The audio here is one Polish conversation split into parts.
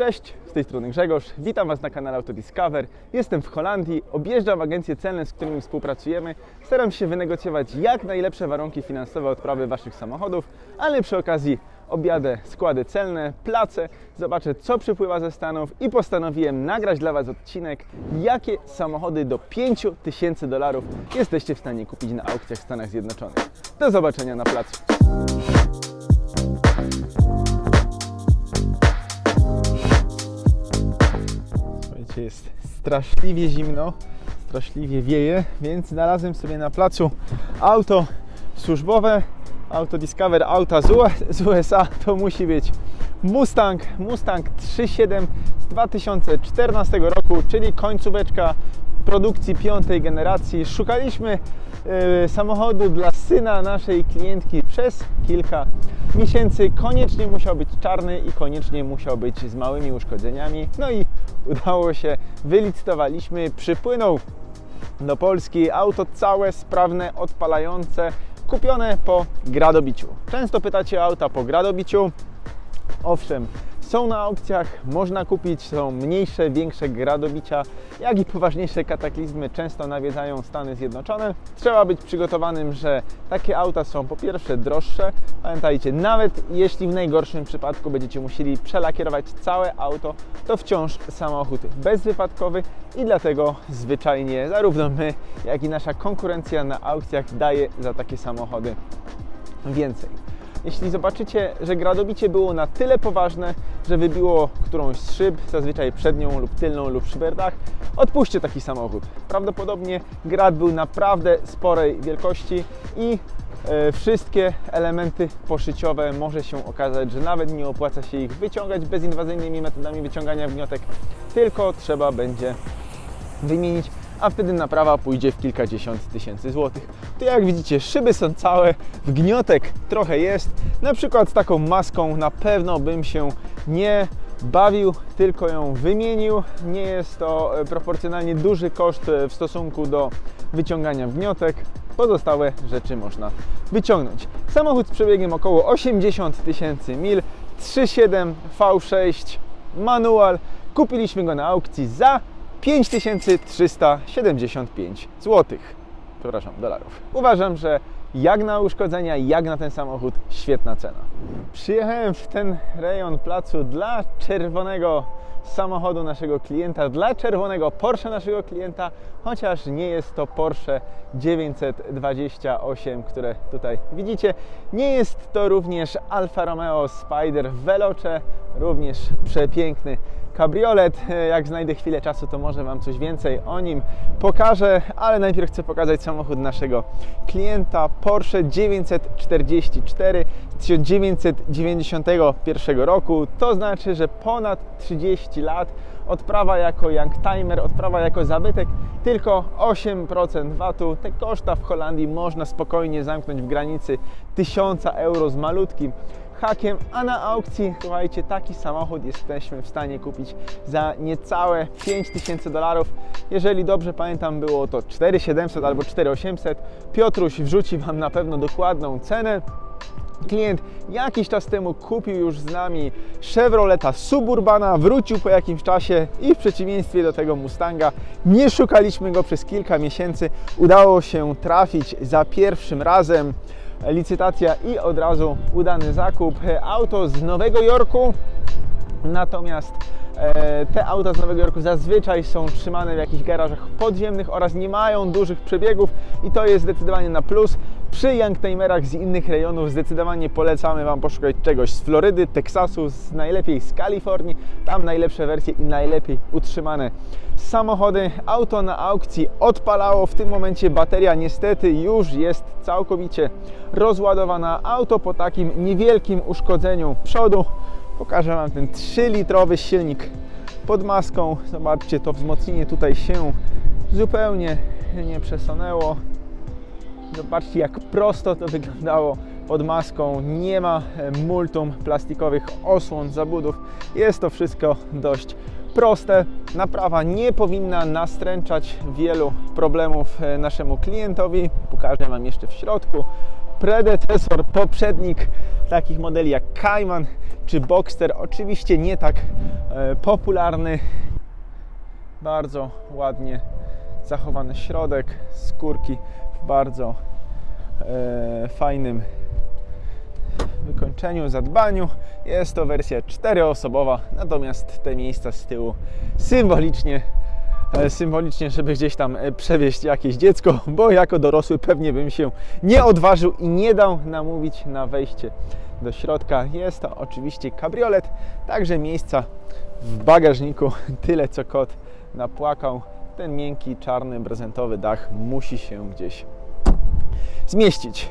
Cześć, z tej strony Grzegorz. Witam Was na kanale Autodiscover. Jestem w Holandii, objeżdżam agencje celne, z którymi współpracujemy. Staram się wynegocjować jak najlepsze warunki finansowe odprawy Waszych samochodów, ale przy okazji objadę składy celne, place, zobaczę co przypływa ze Stanów i postanowiłem nagrać dla Was odcinek, jakie samochody do 5000 dolarów jesteście w stanie kupić na aukcjach w Stanach Zjednoczonych. Do zobaczenia na placu. Jest straszliwie zimno, straszliwie wieje, więc znalazłem sobie na placu auto służbowe, auto Discover, auta z, USA, to musi być Mustang, Mustang 3.7 z 2014 roku, czyli końcóweczka produkcji piątej generacji. Szukaliśmy e, samochodu dla syna naszej klientki przez kilka miesięcy. Koniecznie musiał być czarny i koniecznie musiał być z małymi uszkodzeniami. No i udało się, wylicytowaliśmy, przypłynął do Polski auto całe, sprawne, odpalające, kupione po gradobiciu. Często pytacie o auta po gradobiciu. Owszem, są na aukcjach, można kupić, są mniejsze, większe gradobicia, jak i poważniejsze kataklizmy często nawiedzają Stany Zjednoczone. Trzeba być przygotowanym, że takie auta są po pierwsze droższe. Pamiętajcie, nawet jeśli w najgorszym przypadku będziecie musieli przelakierować całe auto, to wciąż samochód bezwypadkowy i dlatego zwyczajnie zarówno my, jak i nasza konkurencja na aukcjach daje za takie samochody więcej. Jeśli zobaczycie, że gradobicie było na tyle poważne, że wybiło którąś z szyb, zazwyczaj przednią lub tylną lub szyberdach, odpuśćcie taki samochód. Prawdopodobnie grad był naprawdę sporej wielkości i e, wszystkie elementy poszyciowe może się okazać, że nawet nie opłaca się ich wyciągać bezinwazyjnymi metodami wyciągania wniotek, tylko trzeba będzie wymienić, a wtedy naprawa pójdzie w kilkadziesiąt tysięcy złotych. To jak widzicie, szyby są całe, wgniotek trochę jest. Na przykład z taką maską na pewno bym się nie bawił, tylko ją wymienił. Nie jest to e, proporcjonalnie duży koszt e, w stosunku do wyciągania wniotek. Pozostałe rzeczy można wyciągnąć. Samochód z przebiegiem około 80 tysięcy mil, 3.7 V6 manual. Kupiliśmy go na aukcji za 5375 zł. Przepraszam, dolarów. Uważam, że jak na uszkodzenia, jak na ten samochód, świetna cena. Przyjechałem w ten rejon placu dla czerwonego samochodu naszego klienta, dla czerwonego Porsche naszego klienta, chociaż nie jest to Porsche 928, które tutaj widzicie. Nie jest to również Alfa Romeo Spider Veloce, również przepiękny kabriolet. Jak znajdę chwilę czasu, to może Wam coś więcej o nim pokażę, ale najpierw chcę pokazać samochód naszego klienta Porsche 944 z 1991 roku. To znaczy, że ponad 30 lat. Odprawa jako youngtimer, odprawa jako zabytek, tylko 8% VAT-u. Te koszta w Holandii można spokojnie zamknąć w granicy 1000 euro z malutkim hakiem, a na aukcji, słuchajcie, taki samochód jesteśmy w stanie kupić za niecałe 5000 dolarów. Jeżeli dobrze pamiętam, było to 4700 albo 4800. Piotruś wrzuci Wam na pewno dokładną cenę. Klient jakiś czas temu kupił już z nami Chevroleta Suburbana, wrócił po jakimś czasie i w przeciwieństwie do tego Mustanga nie szukaliśmy go przez kilka miesięcy. Udało się trafić za pierwszym razem licytacja i od razu udany zakup. Auto z Nowego Jorku, natomiast te auta z Nowego Jorku zazwyczaj są trzymane w jakichś garażach podziemnych oraz nie mają dużych przebiegów i to jest zdecydowanie na plus. Przy youngtimerach z innych rejonów zdecydowanie polecamy Wam poszukać czegoś z Florydy, Teksasu, z najlepiej z Kalifornii. Tam najlepsze wersje i najlepiej utrzymane samochody. Auto na aukcji odpalało. W tym momencie bateria niestety już jest całkowicie rozładowana. Auto po takim niewielkim uszkodzeniu przodu. Pokażę Wam ten 3-litrowy silnik pod maską. Zobaczcie, to wzmocnienie tutaj się zupełnie nie przesunęło. Zobaczcie, jak prosto to wyglądało pod maską. Nie ma e, multum plastikowych osłon, zabudów. Jest to wszystko dość proste. Naprawa nie powinna nastręczać wielu problemów e, naszemu klientowi. Pokażę Wam jeszcze w środku. Predecesor, poprzednik takich modeli jak Cayman czy Boxster, oczywiście nie tak e, popularny. Bardzo ładnie zachowany środek skórki w bardzo e, fajnym wykończeniu, zadbaniu. Jest to wersja czteroosobowa, natomiast te miejsca z tyłu symbolicznie, e, symbolicznie, żeby gdzieś tam przewieźć jakieś dziecko, bo jako dorosły pewnie bym się nie odważył i nie dał namówić na wejście do środka. Jest to oczywiście kabriolet, także miejsca w bagażniku tyle co kot napłakał. Ten miękki, czarny, prezentowy dach musi się gdzieś zmieścić.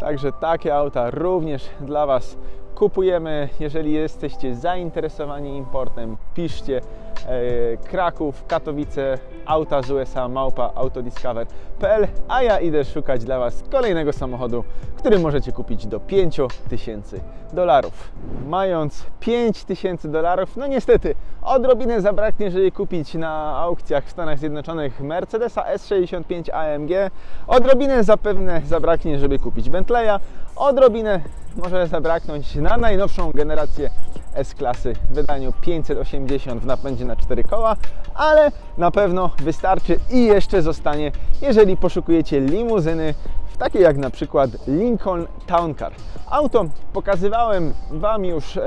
Także takie auta również dla Was kupujemy. Jeżeli jesteście zainteresowani importem, piszcie e, Kraków, Katowice, auta z USA, małpa autodiscover.pl, a ja idę szukać dla Was kolejnego samochodu, który możecie kupić do 5000 dolarów. Mając 5000 dolarów, no niestety odrobinę zabraknie, żeby kupić na aukcjach w Stanach Zjednoczonych Mercedesa S65 AMG, odrobinę zapewne zabraknie, żeby kupić Bentleya, odrobinę może zabraknąć na najnowszą generację S-klasy w wydaniu 580 w napędzie na 4 koła, ale na pewno wystarczy i jeszcze zostanie, jeżeli poszukujecie limuzyny takie jak na przykład Lincoln Town Car. Auto pokazywałem Wam już e,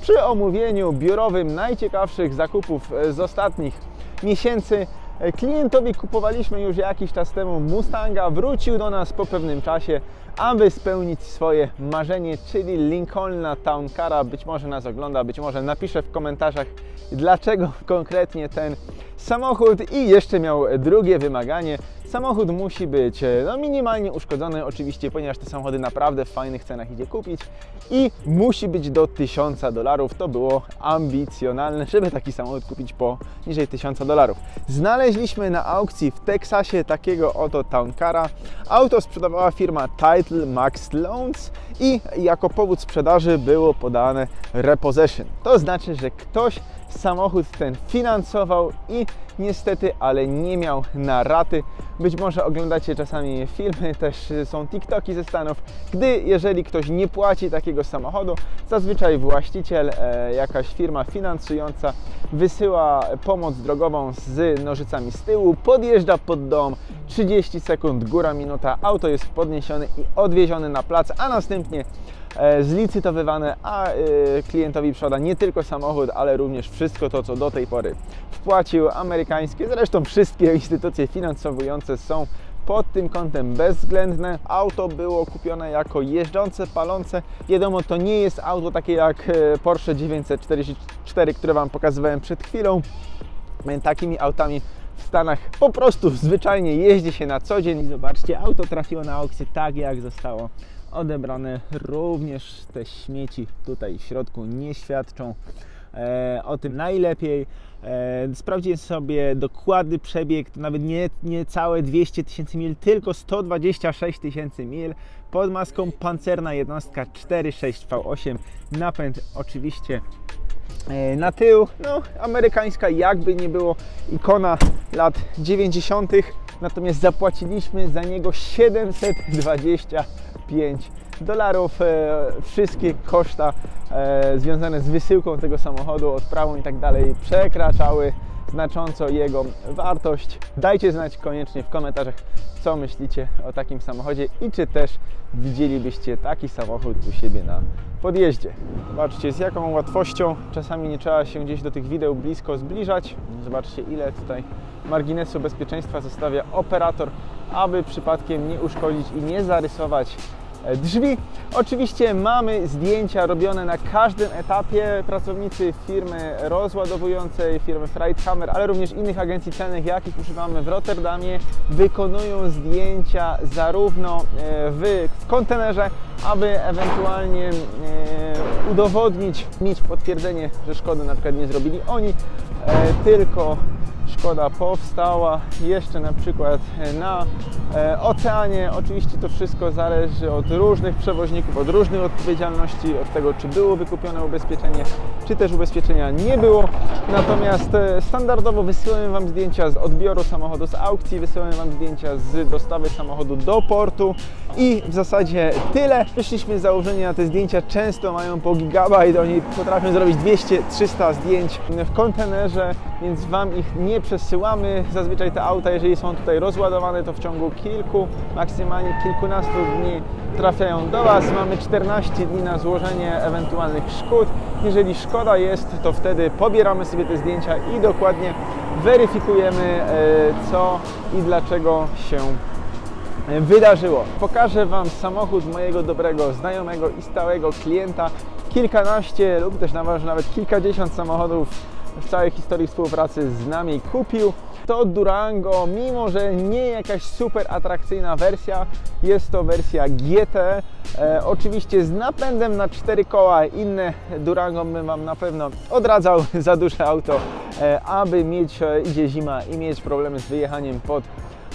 przy omówieniu biurowym najciekawszych zakupów e, z ostatnich miesięcy. E, Klientowi kupowaliśmy już jakiś czas temu Mustanga, wrócił do nas po pewnym czasie, aby spełnić swoje marzenie, czyli Lincolna Town Cara. Być może nas ogląda, być może napisze w komentarzach, dlaczego konkretnie ten samochód i jeszcze miał drugie wymaganie. Samochód musi być e, no, minimalnie uszkodzony, oczywiście, ponieważ te samochody naprawdę w fajnych cenach idzie kupić i musi być do 1000 dolarów. To było ambicjonalne, żeby taki samochód kupić po niżej 1000 dolarów. Znaleźliśmy na aukcji w Teksasie takiego oto Town Cara. Auto sprzedawała firma Title Max Loans i jako powód sprzedaży było podane repossession. To znaczy, że ktoś samochód ten finansował i niestety, ale nie miał na raty. Być może oglądacie czasami filmy, też są TikToki ze Stanów, gdy jeżeli ktoś nie płaci takiego samochodu, zazwyczaj właściciel, e, jakaś firma finansująca wysyła pomoc drogową z nożycami z tyłu, podjeżdża pod dom, 30 sekund, góra minuta, auto jest podniesione i odwiezione na plac, a następnie zlicytowywane, a e, klientowi sprzeda nie tylko samochód, ale również wszystko to, co do tej pory wpłacił. Amerykańskie, zresztą wszystkie instytucje finansowujące są pod tym kątem bezwzględne. Auto było kupione jako jeżdżące, palące. Wiadomo, to nie jest auto takie jak e, Porsche 944, które Wam pokazywałem przed chwilą. E, Takimi autami w Stanach po prostu zwyczajnie jeździ się na co dzień. I zobaczcie, auto trafiło na aukcję tak, jak zostało odebrane. Również te śmieci tutaj w środku nie świadczą e, o tym najlepiej. E, sprawdziłem sobie dokładny przebieg, to nawet nie, nie całe 200 tysięcy mil, tylko 126 tysięcy mil. Pod maską pancerna jednostka 4.6 V8, napęd oczywiście E, na tył, no amerykańska jakby nie było ikona lat 90. Natomiast zapłaciliśmy za niego 725 dolarów. E, wszystkie koszta e, związane z wysyłką tego samochodu, odprawą i tak dalej przekraczały znacząco jego wartość. Dajcie znać koniecznie w komentarzach, co myślicie o takim samochodzie i czy też widzielibyście taki samochód u siebie na podjeździe. Zobaczcie, z jaką łatwością czasami nie trzeba się gdzieś do tych wideł blisko zbliżać. Zobaczcie, ile tutaj marginesu bezpieczeństwa zostawia operator, aby przypadkiem nie uszkodzić i nie zarysować e, drzwi. Oczywiście mamy zdjęcia robione na każdym etapie. Pracownicy firmy rozładowującej, firmy Freighthammer, ale również innych agencji celnych, jakich używamy w Rotterdamie, wykonują zdjęcia zarówno e, w, kontenerze, aby ewentualnie e, udowodnić, mieć potwierdzenie, że szkody na przykład nie zrobili oni, tylko Szkoda powstała jeszcze na przykład na e, oceanie. Oczywiście to wszystko zależy od różnych przewoźników, od różnych odpowiedzialności, od tego, czy było wykupione ubezpieczenie, czy też ubezpieczenia nie było. Natomiast e, standardowo wysyłamy Wam zdjęcia z odbioru samochodu z aukcji, wysyłamy Wam zdjęcia z dostawy samochodu do portu i w zasadzie tyle. Wyszliśmy z założenia, te zdjęcia często mają po gigabajt, oni potrafią zrobić 200-300 zdjęć w kontenerze, więc Wam ich nie przesyłamy. Zazwyczaj te auta, jeżeli są tutaj rozładowane, to w ciągu kilku, maksymalnie kilkunastu dni trafiają do Was. Mamy 14 dni na złożenie ewentualnych szkód. Jeżeli szkoda jest, to wtedy pobieramy sobie te zdjęcia i dokładnie weryfikujemy, e, co i dlaczego się wydarzyło. Pokażę Wam samochód mojego dobrego znajomego i stałego klienta. Kilkanaście lub też nawet kilkadziesiąt samochodów w całej historii współpracy z nami kupił. To Durango, mimo że nie jakaś super atrakcyjna wersja, jest to wersja GT. E, oczywiście z napędem na cztery koła, inne Durango bym Wam na pewno odradzał za duże auto, e, aby mieć, e, idzie zima i mieć problemy z wyjechaniem pod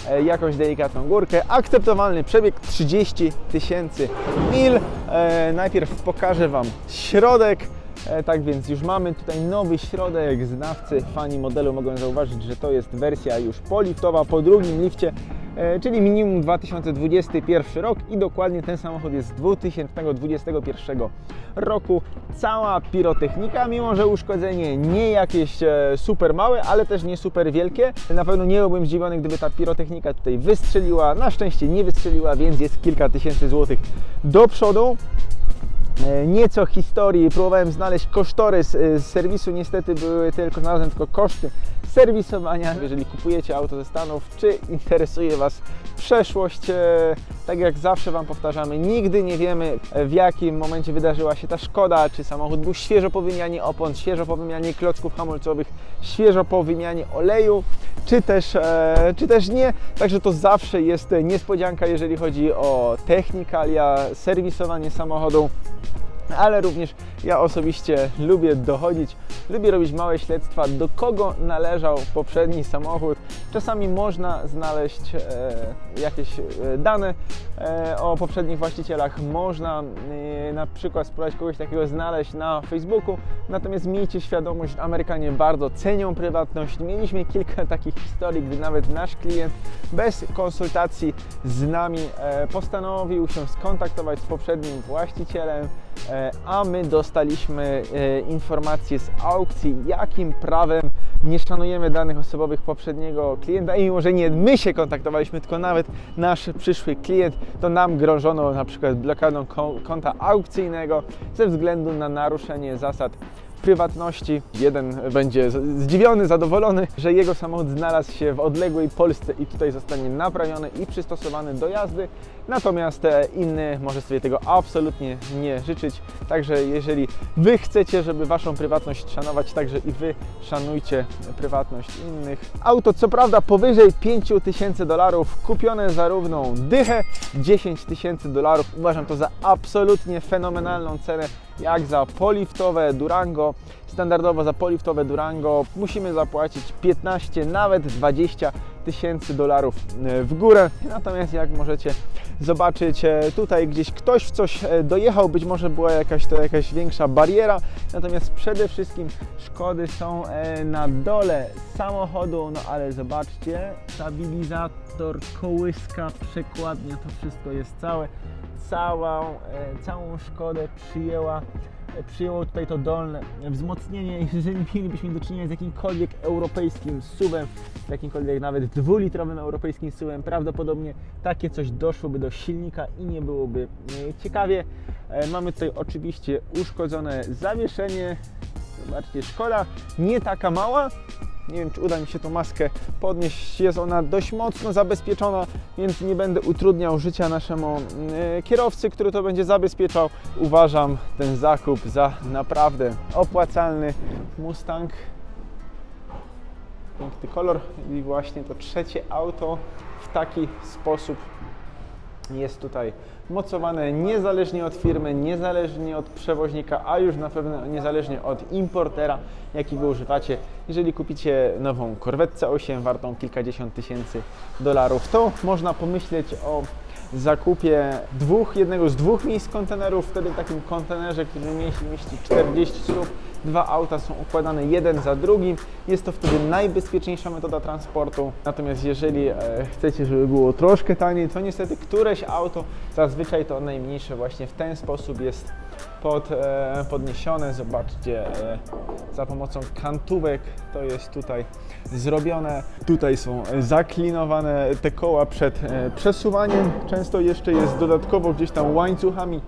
e, jakąś delikatną górkę. Akceptowalny przebieg 30 tysięcy mil. E, najpierw pokażę Wam środek. E, tak więc już mamy tutaj nowy środek. Znawcy, fani modelu mogą zauważyć, że to jest wersja już poliftowa po drugim lifcie, e, czyli minimum 2021 rok i dokładnie ten samochód jest z 2021 roku. Cała pirotechnika, mimo że uszkodzenie nie jakieś e, super małe, ale też nie super wielkie. Na pewno nie byłbym zdziwiony, gdyby ta pirotechnika tutaj wystrzeliła. Na szczęście nie wystrzeliła, więc jest kilka tysięcy złotych do przodu. E, Nieco historii, próbowałem znaleźć kosztorys e, z serwisu, niestety były tylko, znalazłem tylko koszty serwisowania. Jeżeli kupujecie auto ze Stanów, czy interesuje Was przeszłość, e, tak jak zawsze Wam powtarzamy, nigdy nie wiemy e, w jakim momencie wydarzyła się ta szkoda, czy samochód był świeżo po wymianie opon, świeżo po wymianie klocków hamulcowych, świeżo po wymianie oleju, czy też, e, czy też nie. Także to zawsze jest niespodzianka, jeżeli chodzi o technikalia, serwisowanie samochodu ale również ja osobiście lubię dochodzić, lubię robić małe śledztwa, do kogo należał poprzedni samochód. Czasami można znaleźć e, jakieś e, dane e, o poprzednich właścicielach, można e, na przykład spróbować kogoś takiego znaleźć na Facebooku, natomiast miejcie świadomość, Amerykanie bardzo cenią prywatność. Mieliśmy kilka takich historii, gdy nawet nasz klient bez konsultacji z nami e, postanowił się skontaktować z poprzednim właścicielem, a my dostaliśmy e, informację z aukcji, jakim prawem nie szanujemy danych osobowych poprzedniego klienta. I mimo, że nie my się kontaktowaliśmy, tylko nawet nasz przyszły klient, to nam grożono na przykład blokadą ko- konta aukcyjnego ze względu na naruszenie zasad prywatności. Jeden będzie zdziwiony, zadowolony, że jego samochód znalazł się w odległej Polsce i tutaj zostanie naprawiony i przystosowany do jazdy, natomiast e, inny może sobie tego absolutnie nie życzyć. Także jeżeli Wy chcecie, żeby Waszą prywatność szanować, także i Wy szanujcie prywatność innych. Auto co prawda powyżej 5000 dolarów, kupione za równą dychę, 10 tysięcy dolarów. Uważam to za absolutnie fenomenalną cenę, jak za poliftowe Durango. Standardowo za poliftowe Durango musimy zapłacić 15, nawet 20 tysięcy dolarów e, w górę. Natomiast jak możecie zobaczyć, e, tutaj gdzieś ktoś w coś e, dojechał, być może była jakaś to jakaś większa bariera. Natomiast przede wszystkim szkody są na dole samochodu, no ale zobaczcie, stabilizator, kołyska, przekładnia, to wszystko jest całe. Całą, e, całą szkodę przyjęła przyjęło tutaj to dolne wzmocnienie. Jeżeli mielibyśmy do czynienia z jakimkolwiek europejskim suwem, jakimkolwiek nawet dwulitrowym europejskim suwem, prawdopodobnie takie coś doszłoby do silnika i nie byłoby e, ciekawie. E, Mamy tutaj oczywiście uszkodzone zawieszenie. Zobaczcie, szkoda nie taka mała. Nie wiem, czy uda mi się tą maskę podnieść. Jest ona dość mocno zabezpieczona, więc nie będę utrudniał życia naszemu e, kierowcy, który to będzie zabezpieczał. Uważam ten zakup za naprawdę opłacalny. Mustang. Piękny kolor i właśnie to trzecie auto w taki sposób jest tutaj mocowane niezależnie od firmy, niezależnie od przewoźnika, a już na pewno niezależnie od importera, jakiego używacie. Jeżeli kupicie nową Corvette C8 wartą kilkadziesiąt tysięcy dolarów, to można pomyśleć o zakupie dwóch, jednego z dwóch miejsc kontenerów, wtedy w takim kontenerze, który mieści, mieści 40 śrub, dwa auta są układane jeden za drugim. Jest to wtedy najbezpieczniejsza metoda transportu. Natomiast jeżeli e, chcecie, żeby było troszkę taniej, to niestety któreś auto, zazwyczaj to najmniejsze właśnie w ten sposób jest pod, e, podniesione. Zobaczcie, e, za pomocą kantówek to jest tutaj zrobione. Tutaj są zaklinowane te koła przed przesuwaniem. Często jeszcze jest dodatkowo gdzieś tam łańcuchami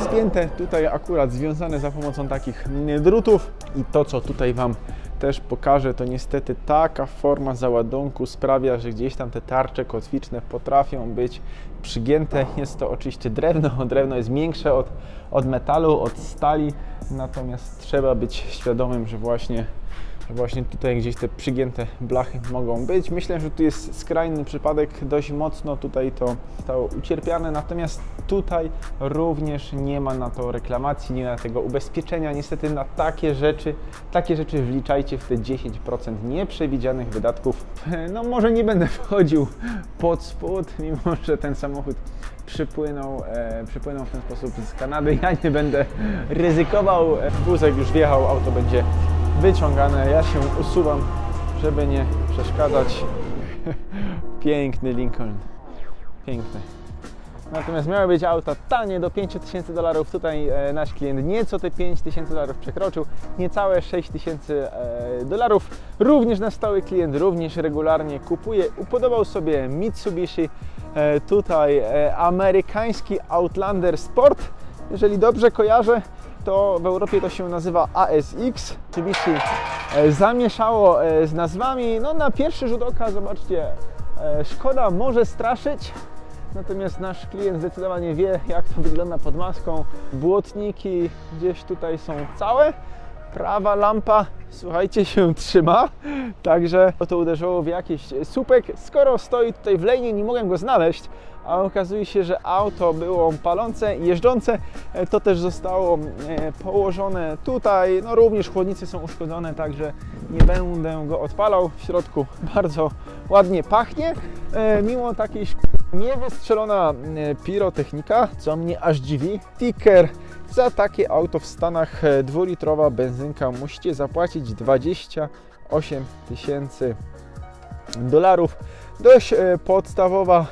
spięte, tutaj akurat związane za pomocą takich drutów. I to co tutaj Wam też pokażę, to niestety taka forma załadunku sprawia, że gdzieś tam te tarcze kotwiczne potrafią być przygięte. Jest to oczywiście drewno, drewno jest większe od, od metalu, od stali, natomiast trzeba być świadomym, że właśnie właśnie tutaj gdzieś te przygięte blachy mogą być. Myślę, że tu jest skrajny przypadek, dość mocno tutaj to zostało ucierpiane, natomiast tutaj również nie ma na to reklamacji, nie ma tego ubezpieczenia. Niestety na takie rzeczy, takie rzeczy wliczajcie w te 10% nieprzewidzianych wydatków. No może nie będę wchodził pod spód, mimo że ten samochód przypłynął, e, przypłynął w ten sposób z Kanady. Ja nie będę ryzykował. E, Wózek już wjechał, auto będzie wyciągane. Ja się usuwam, żeby nie przeszkadzać. Piękny Lincoln. Piękny. Natomiast miały być auta tanie do 5000 dolarów. Tutaj e, nasz klient nieco te 5000 dolarów przekroczył, niecałe 6000 e, dolarów. Również nasz stały klient również regularnie kupuje. Upodobał sobie Mitsubishi. E, tutaj amerykański Outlander Sport. Jeżeli dobrze kojarzę, to w Europie to się nazywa ASX. Mitsubishi e, zamieszało e, z nazwami. No na pierwszy rzut oka, zobaczcie, e, Szkoda może straszyć, natomiast nasz klient zdecydowanie wie, jak to wygląda pod maską. Błotniki gdzieś tutaj są całe. Prawa lampa, słuchajcie, się trzyma, także to uderzyło w jakiś słupek. Skoro stoi tutaj w lejnie, nie mogłem go znaleźć, a okazuje się, że auto było palące, jeżdżące, e, to też zostało e, położone tutaj. No również chłodnice są uszkodzone, także nie będę go odpalał. W środku bardzo ładnie pachnie, e, mimo takiej niewystrzelona pirotechnika, co mnie aż dziwi. Ticker za takie auto w Stanach dwulitrowa benzynka musicie zapłacić 28 tysięcy dolarów. Dość podstawowa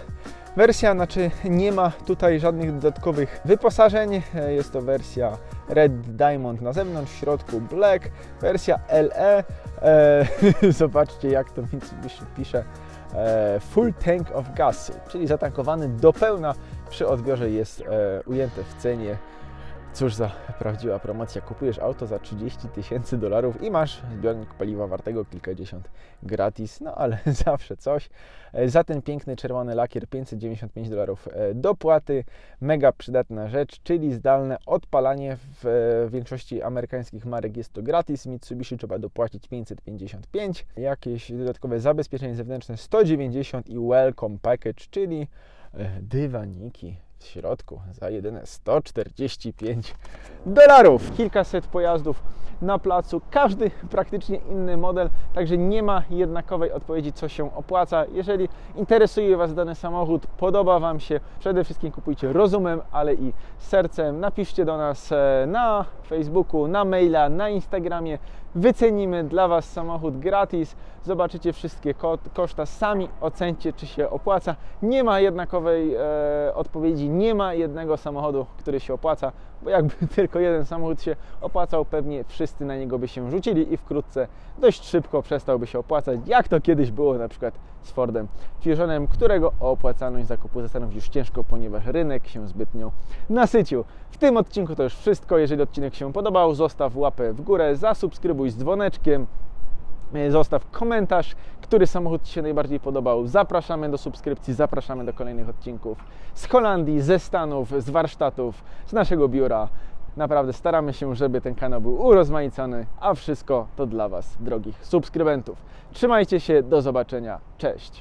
wersja, znaczy nie ma tutaj żadnych dodatkowych wyposażeń. E, Jest to wersja Red Diamond na zewnątrz, w środku Black, wersja LE. E, zobaczcie jak to Mitsubishi pisze. E, full tank of gas, czyli zatankowany do pełna przy odbiorze jest e, ujęte w cenie. Cóż za prawdziwa promocja. Kupujesz auto za 30 tysięcy dolarów i masz zbiornik paliwa wartego kilkadziesiąt gratis, no ale zawsze coś. E, Za ten piękny czerwony lakier 595 dolarów e, dopłaty. Mega przydatna rzecz, czyli zdalne odpalanie w e, większości amerykańskich marek jest to gratis. Mitsubishi trzeba dopłacić 555. Jakieś dodatkowe zabezpieczenie zewnętrzne 190 i welcome package, czyli dywaniki w środku za jedyne 145 dolarów. Kilkaset pojazdów na placu, każdy praktycznie inny model, także nie ma jednakowej odpowiedzi, co się opłaca. Jeżeli interesuje Was dany samochód, podoba Wam się, przede wszystkim kupujcie rozumem, ale i sercem. Napiszcie do nas e, na Facebooku, na maila, na Instagramie. Wycenimy dla Was samochód gratis. Zobaczycie wszystkie ko- koszta, sami ocencie, czy się opłaca. Nie ma jednakowej e, odpowiedzi, nie ma jednego samochodu, który się opłaca, bo jakby tylko jeden samochód się opłacał, pewnie wszyscy na niego by się rzucili i wkrótce dość szybko przestałby się opłacać, jak to kiedyś było na przykład z Fordem Fusionem, którego opłacalność zakupu zastanowić już ciężko, ponieważ rynek się zbytnio nasycił. W tym odcinku to już wszystko. Jeżeli odcinek się podobał, zostaw łapę w górę, zasubskrybuj z dzwoneczkiem. E, Zostaw komentarz, który samochód Ci się najbardziej podobał. Zapraszamy do subskrypcji, zapraszamy do kolejnych odcinków z Holandii, ze Stanów, z warsztatów, z naszego biura. Naprawdę staramy się, żeby ten kanał był urozmaicony, a wszystko to dla Was, drogich subskrybentów. Trzymajcie się, do zobaczenia, cześć!